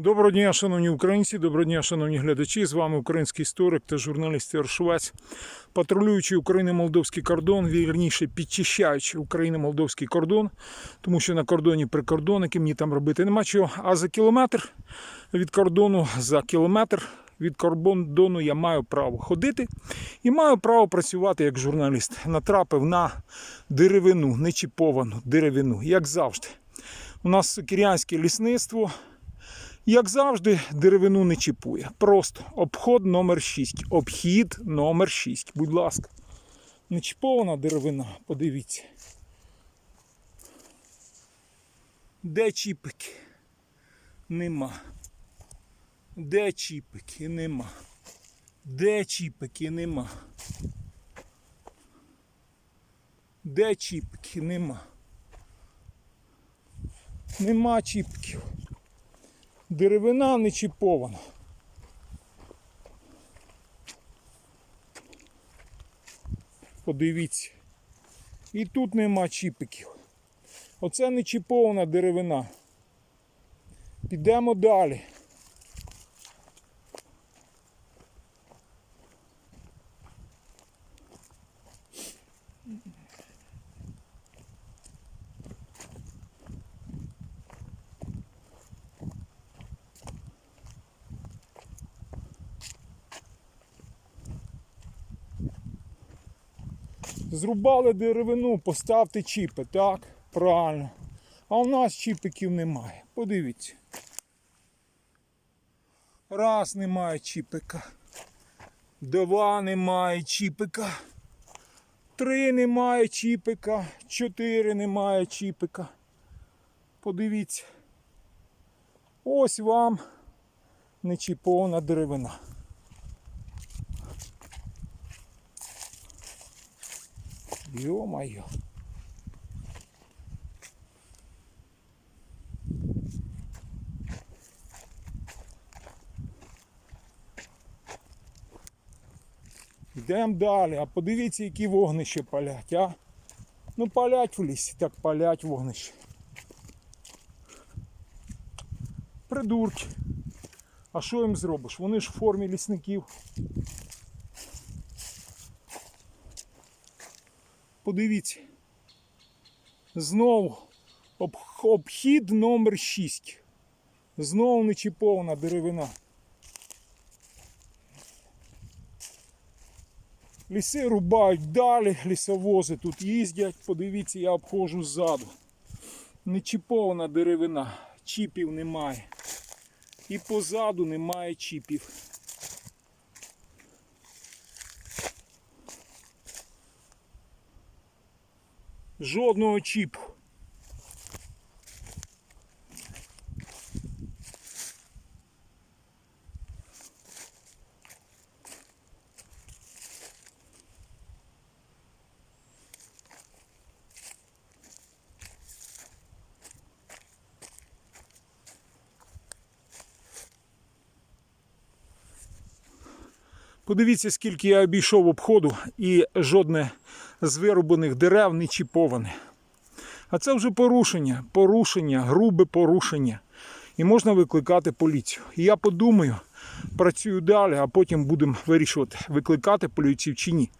Доброго дня, шановні українці, доброго дня, шановні глядачі. З вами український історик та журналіст Ігор Патрулюючи Україно-молдовський кордон, вірніше підчищаючи Україно-молдовський кордон, тому що на кордоні прикордонники, мені там робити нема чого. А за кілометр від кордону, за кілометр від кордону я маю право ходити і маю право працювати як журналіст. Натрапив на деревину, нечіповану деревину, як завжди. У нас сокірянське лісництво. Як завжди, деревину не чіпує. Просто обход номер 6. Обхід номер 6. Будь ласка. Не чіпована деревина, подивіться. Де чіпики? Нема. Де чіпики? Нема. Де чіпики? Нема. Де чіпки? Нема. Нема чіпків. Деревина не чіпована. Подивіться. І тут нема чіпиків. Оце не чіпована деревина. Підемо далі. Зрубали деревину, поставте чіпи, так? Правильно. А у нас чіпиків немає. Подивіться. Раз немає чіпика. Два немає чіпика. Три немає чіпика. Чотири немає чіпика. Подивіться. Ось вам нечіпована деревина. Ё-моё. Йдемо далі, а подивіться, які вогнища палять, а? Ну палять в лісі, так палять вогнище. Придурки. А що їм зробиш? Вони ж в формі лісників. Подивіться. Знову об- обхід номер 6. Знову не чіпована деревина. Ліси рубають далі, лісовози тут їздять. Подивіться, я обходжу ззаду. Не чіпована деревина, чіпів немає. І позаду немає чіпів. Жодного чіпу. Подивіться, скільки я обійшов обходу і жодне з вирубаних дерев не чіповане. А це вже порушення, порушення, грубе порушення. І можна викликати поліцію. І я подумаю, працюю далі, а потім будемо вирішувати, викликати поліцію чи ні.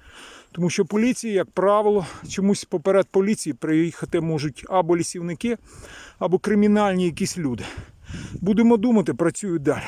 Тому що поліція, як правило, чомусь поперед поліції приїхати можуть або лісівники, або кримінальні якісь люди. Будемо думати, працюю далі.